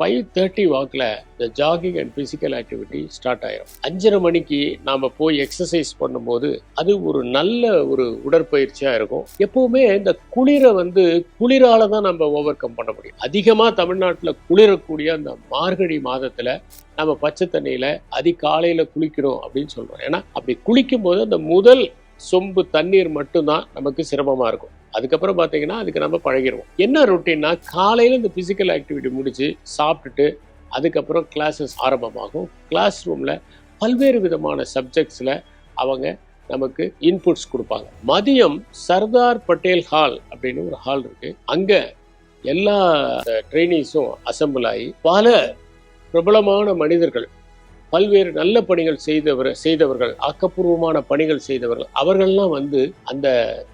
Five thirty வாக்கில் இந்த jogging and physical activity start ஆயிரும். அஞ்சரை மணிக்கு நாம் போய் எக்ஸசைஸ் பண்ணும்போது அது ஒரு நல்ல ஒரு உடற்பயிற்சியாக இருக்கும். எப்பவுமே இந்த குளிரை வந்து குளிரால தான் நம்ம ஓவர் கம் பண்ண முடியும். அதிகமாக தமிழ்நாட்டில் குளிரக்கூடிய அந்த மார்கழி மாதத்தில் நம்ம பச்சை தண்ணியில் அதிகாலையில் குளிக்கிறோம் அப்படின்னு சொல்கிறோம் ஏன்னா அப்படி குளிக்கும் போது அந்த முதல் சொம்பு தண்ணீர் மட்டும்தான் நமக்கு சிரமமாக இருக்கும். அதுக்கப்புறம் பார்த்தீங்கன்னா அதுக்கு நம்ம பழகிடுவோம் என்ன ரொட்டீன்னா காலையில் இந்த ஃபிசிக்கல் ஆக்டிவிட்டி முடிச்சு சாப்பிட்டுட்டு அதுக்கப்புறம் கிளாஸஸ் ஆரம்பமாகும். கிளாஸ் ரூமில் பல்வேறு விதமான சப்ஜெக்ட்ஸில் அவங்க நமக்கு இன்புட்ஸ் கொடுப்பாங்க. மதியம் சர்தார் பட்டேல் ஹால் அப்படின்னு ஒரு ஹால் இருக்கு. அங்க எல்லா ட்ரைனிஸும் அசம்பிள் ஆகி பல பிரபலமான மனிதர்கள் பல்வேறு நல்ல பணிகள் செய்தவர் செய்தவர்கள் ஆக்கப்பூர்வமான பணிகள் செய்தவர்கள் அவர்கள்லாம் வந்து அந்த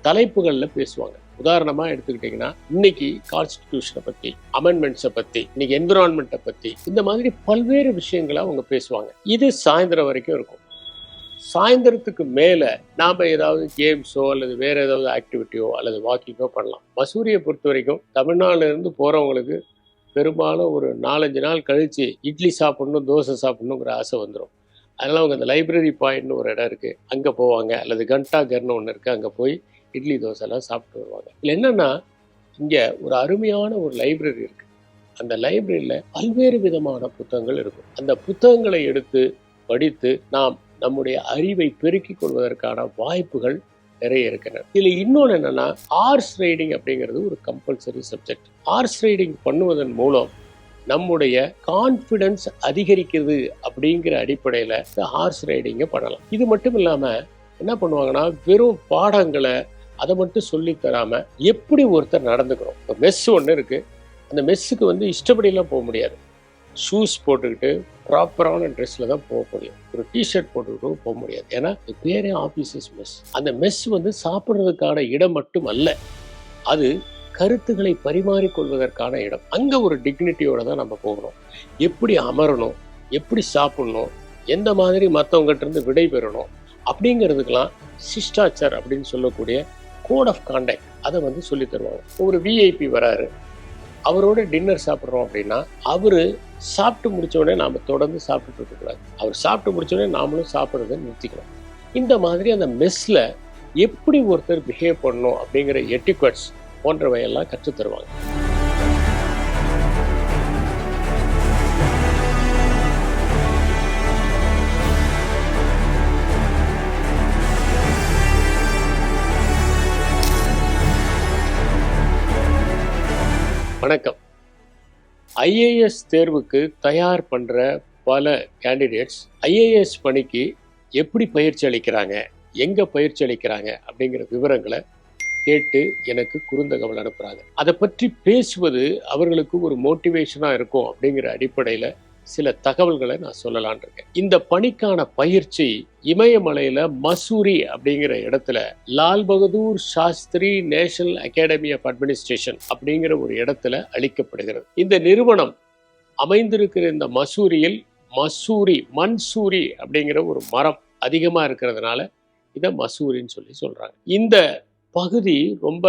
தலைப்புகளில் பேசுவாங்க. உதாரணமா எடுத்துக்கிட்டீங்கன்னா இன்னைக்கு கான்ஸ்டிடியூஷனை பத்தி அமெண்ட்மெண்ட்ஸை பத்தி இன்னைக்கு என்விரான்மெண்ட்டை பத்தி இந்த மாதிரி பல்வேறு விஷயங்களை அவங்க பேசுவாங்க. இது சாயந்தரம் வரைக்கும் இருக்கும். சாயந்தரத்துக்கு மேல நாம ஏதாவது கேம்ஸோ அல்லது வேற ஏதாவது ஆக்டிவிட்டியோ அல்லது வாக்கிங்கோ பண்ணலாம். மசூரியை பொறுத்த வரைக்கும் தமிழ்நாடுல இருந்து போறவங்களுக்கு பெரும்பாலும் ஒரு நாலஞ்சு நாள் கழித்து இட்லி சாப்பிட்ணும் தோசை சாப்பிட்ணுங்கிற ஆசை வந்துடும் அதனால் அவங்க அந்த லைப்ரரி பாயிண்ட்னு ஒரு இடம் இருக்குது அங்கே போவாங்க. அல்லது கண்டா கர்னு ஒன்று இருக்குது அங்கே போய் இட்லி தோசைலாம் சாப்பிட்டு வருவாங்க. இல்லை என்னென்னா இங்கே ஒரு அருமையான ஒரு லைப்ரரி இருக்குது அந்த லைப்ரரியில் பல்வேறு விதமான புத்தகங்கள் இருக்கும். அந்த புத்தகங்களை எடுத்து படித்து நாம் நம்முடைய அறிவை பெருக்கிக் கொள்வதற்கான வாய்ப்புகள் நிறைய இருக்கின்றன இதுல இன்னொன்று என்னன்னா ஹார்ஸ் ரைடிங் அப்படிங்கிறது ஒரு கம்பல்சரி சப்ஜெக்ட் ஹார்ஸ் ரைடிங் பண்ணுவதன் மூலம் நம்முடைய கான்ஃபிடன்ஸ் அதிகரிக்கிறது அப்படிங்கிற அடிப்படையில் ஹார்ஸ் ரைடிங்கை பண்ணலாம். இது மட்டும் இல்லாமல் என்ன பண்ணுவாங்கன்னா வெறும் பாடங்களை அதை மட்டும் சொல்லி எப்படி ஒருத்தர் நடந்துக்கிறோம். இப்போ மெஸ் ஒன்று இருக்குது அந்த மெஸ்ஸுக்கு வந்து இஷ்டப்படியெல்லாம் போக முடியாது. ஷூஸ் போட்டுக்கிட்டு ப்ராப்பரான ட்ரெஸ்ஸில் தான் போக முடியும். ஒரு டிஷர்ட் போட்டுக்கிட்டு போக முடியாது. ஏன்னா பேரே ஆஃபீஸஸ் மெஸ் அந்த மெஸ் வந்து சாப்பிட்றதுக்கான இடம் மட்டும் அல்ல. அது கருத்துக்களை பரிமாறிக்கொள்வதற்கான இடம். அங்கே ஒரு டிக்னிட்டியோட தான் நம்ம போகணும். எப்படி அமரணும்? எப்படி சாப்பிடணும்? எந்த மாதிரி மற்றவங்ககிட்ட இருந்து விடை பெறணும்? அப்படிங்கிறதுக்கெல்லாம் சிஸ்டாச்சர் அப்படின்னு சொல்லக்கூடிய கோட் ஆஃப் கான்டாக்ட் அதை வந்து சொல்லி தருவாங்க. ஒரு விஐபி வராரு. அவரோட டின்னர் சாப்பிட்றோம் அப்படின்னா அவர் சாப்பிட்டு முடிச்ச நாம் தொடர்ந்து சாப்பிட்டுட்டு இருக்கக்கூடாது அவர் சாப்பிட்டு முடிச்சோடனே நாமளும் சாப்பிட்றத நிறுத்திக்கணும். இந்த மாதிரி அந்த மெஸ்ஸில் எப்படி ஒருத்தர் பிஹேவ் பண்ணணும் அப்படிங்கிற எட்டிக்வட்ஸ் போன்றவையெல்லாம் கற்றுத் வணக்கம். ஐஏஎஸ் தேர்வுக்கு தயார் பண்ற பல கேண்டிடேட்ஸ் ஐஏஎஸ் பணிக்கு எப்படி பயிற்சி அளிக்கிறாங்க எங்க பயிற்சி அளிக்கிறாங்க அப்படிங்கிற விவரங்களை கேட்டு எனக்கு குறுந்தகவல் அனுப்புறாங்க. அதை பற்றி பேசுவது அவர்களுக்கு ஒரு மோட்டிவேஷனா இருக்கும் அப்படிங்கிற அடிப்படையில சில தகவல்களை நான் சொல்லலான் இருக்கேன். இந்த பணிக்கான பயிற்சி இமயமலையில மசூரி அப்படிங்கிற இடத்துல Lal Bahadur Shastri national academy of administration அப்படிங்கிற ஒரு இடத்துல அளிக்கப்படுகிறது. இந்த நிறுவனம் அமைந்திருக்கிற இந்த மசூரியில் மசூரி மன்சூரி அப்படிங்கிற ஒரு மரம் அதிகமா இருக்கிறதுனால இதை மசூரின்னு சொல்லி சொல்றாங்க. இந்த பகுதி ரொம்ப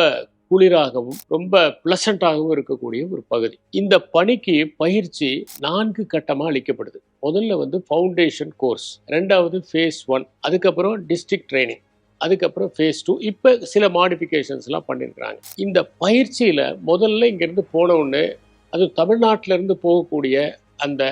குளிராகவும் ரொம்ப பிளசண்டாகவும் இருக்கக்கூடிய ஒரு பகுதி. இந்த பணிக்கு பயிற்சி நான்கு கட்டமாக அளிக்கப்படுது. முதல்ல வந்து ஃபவுண்டேஷன் கோர்ஸ் ரெண்டாவது ஃபேஸ் ஒன் அதுக்கப்புறம் டிஸ்ட்ரிக்ட் ட்ரைனிங் அதுக்கப்புறம் ஃபேஸ் டூ இப்போ சில மாடிஃபிகேஷன்ஸ்லாம் பண்ணியிருக்கிறாங்க இந்த பயிற்சியில் முதல்ல இங்கேருந்து போன உடனே அது தமிழ்நாட்டிலேருந்து போகக்கூடிய அந்த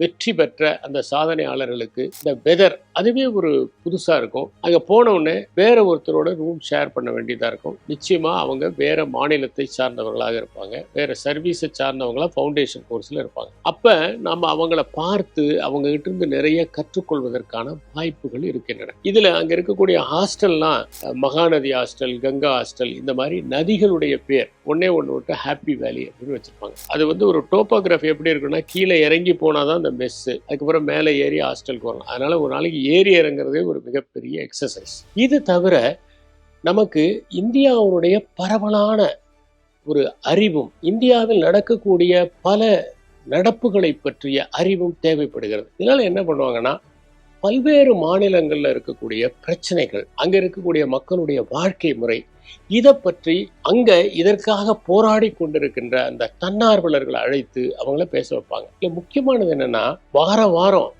வெற்றி பெற்ற அந்த சாதனையாளர்களுக்கு இந்த வெதர் அதுவே ஒரு புதுசாக இருக்கும். அங்கே போனவுடனே வேற ஒருத்தரோட ரூம் ஷேர் பண்ண வேண்டியதாக இருக்கும். நிச்சயமாக அவங்க வேற மாநிலத்தை சார்ந்தவர்களாக இருப்பாங்க. வேற சர்வீஸை சார்ந்தவங்களா ஃபவுண்டேஷன் கோர்ஸில் இருப்பாங்க. அப்போ நம்ம அவங்கள பார்த்து அவங்க இருந்து நிறைய கற்றுக்கொள்வதற்கான வாய்ப்புகள் இருக்கின்றன. இதில் அங்கே இருக்கக்கூடிய ஹாஸ்டல்லாம் மகாநதி ஹாஸ்டல் கங்கா ஹாஸ்டல் இந்த மாதிரி நதிகளுடைய பேர் ஒன்னே ஒன்று விட்டு ஹாப்பி வேலி அப்படின்னு வச்சுருப்பாங்க. அது வந்து ஒரு டோப்போகிராஃபி எப்படி இருக்குன்னா கீழே இறங்கி போனால் தான் அந்த மெஸ்ஸு அதுக்கப்புறம் மேலே ஏறி ஹாஸ்டலுக்கு வரலாம். அதனால ஒரு நாளைக்கு ஏறி இறங்குறதே ஒரு மிகப்பெரிய எக்ஸசைஸ் இது தவிர நமக்கு இந்தியாவுடைய பரவலான ஒரு அறிவும் இந்தியாவில் நடக்கக்கூடிய பல நடப்புகளை பற்றிய அறிவும் தேவைப்படுகிறது. இதனால் என்ன பண்ணுவாங்கன்னா பல்வேறு மாநிலங்களில் இருக்கக்கூடிய பிரச்சனைகள் அங்கே இருக்கக்கூடிய மக்களுடைய வாழ்க்கை முறை இதை பற்றி அங்க இதற்காக போராடி கொண்டிருக்கின்ற அந்த தன்னார்வலர்களை அழைத்து அவங்கள பேச வைப்பாங்க. முக்கியமானது என்னன்னா வார வாரம்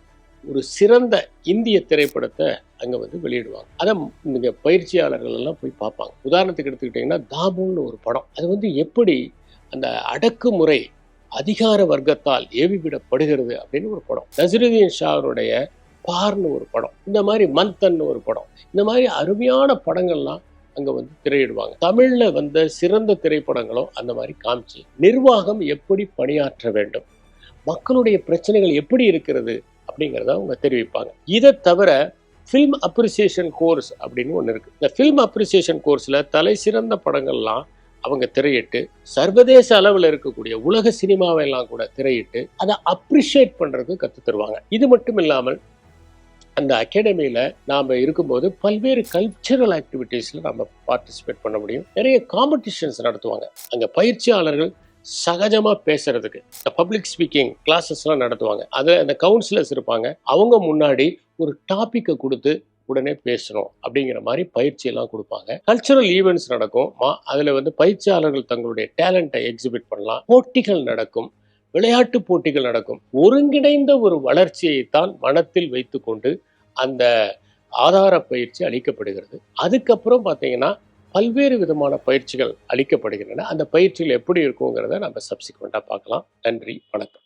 ஒரு சிறந்த இந்திய திரைப்படத்தை அங்கே வந்து வெளியிடுவாங்க. அதை நீங்க பயிற்சியாளர்கள் எல்லாம் போய் பார்ப்பாங்க. உதாரணத்துக்கு எடுத்துக்கிட்டிங்கன்னா தாபுன்னு ஒரு படம். அது வந்து எப்படி அந்த அடக்குமுறை அதிகார வர்க்கத்தால் ஏவிவிடப்படுகிறது அப்படின்னு ஒரு படம். நசருதீன் ஷாருடைய பார்னு ஒரு படம். இந்த மாதிரி மந்தன்னு ஒரு படம். இந்த மாதிரி அருமையான படங்கள்லாம் அங்கே வந்து திரையிடுவாங்க. தமிழில் வந்த சிறந்த திரைப்படங்களும் அந்த மாதிரி காமிச்சு நிர்வாகம் எப்படி பணியாற்ற வேண்டும்? மக்களுடைய பிரச்சனைகள் எப்படி இருக்கிறது? அப்படிங்கிறத அவங்க தெரிவிப்பாங்க. இதை தவிர ஃபில்ம் அப்ரிசியேஷன் கோர்ஸ் அப்படின்னு ஒன்று இருக்கு. இந்த ஃபில்ம் அப்ரிசியேஷன் கோர்ஸில் தலை சிறந்த படங்கள்லாம் அவங்க திரையிட்டு சர்வதேச அளவில் இருக்கக்கூடிய உலக சினிமாவெல்லாம் கூட திரையிட்டு அதை அப்ரிஷியேட் பண்ணுறது கற்று தருவாங்க. இது மட்டும் இல்லாமல் அந்த அகாடமியில் நாம் இருக்கும்போது பல்வேறு கல்ச்சரல் ஆக்டிவிட்டீஸில் நம்ம பார்ட்டிசிபேட் பண்ண முடியும். நிறைய காம்படிஷன்ஸ் நடத்துவாங்க. அங்கே பயிற்சியாளர்கள் சகஜமாக பேசுறதுக்கு. இந்த பப்ளிக் ஸ்பீக்கிங் கிளாஸஸ்லாம் நடத்துவாங்க. அதில் அந்த கவுன்சிலர்ஸ் இருப்பாங்க. அவங்க முன்னாடி ஒரு டாப்பிக்கை கொடுத்து உடனே பேசணும் அப்படிங்கிற மாதிரி பயிற்சி எல்லாம் கொடுப்பாங்க. கல்ச்சுரல் ஈவெண்ட்ஸ் நடக்கும். அதில் வந்து பயிற்சியாளர்கள் தங்களுடைய டேலண்ட்டை எக்ஸிபிட் பண்ணலாம். போட்டிகள் நடக்கும். விளையாட்டு போட்டிகள் நடக்கும். ஒருங்கிணைந்த ஒரு வளர்ச்சியை தான் மனத்தில் வைத்துக்கொண்டு அந்த ஆதார பயிற்சி அளிக்கப்படுகிறது. அதுக்கப்புறம் பார்த்தீங்கன்னா பல்வேறு விதமான பயிற்சிகள் அளிக்கப்படுகின்றன. அந்த பயிற்சிகள் எப்படி இருக்குங்கிறத நம்ம சப்சிக்வெண்ட்டாக பார்க்கலாம். நன்றி. வணக்கம்.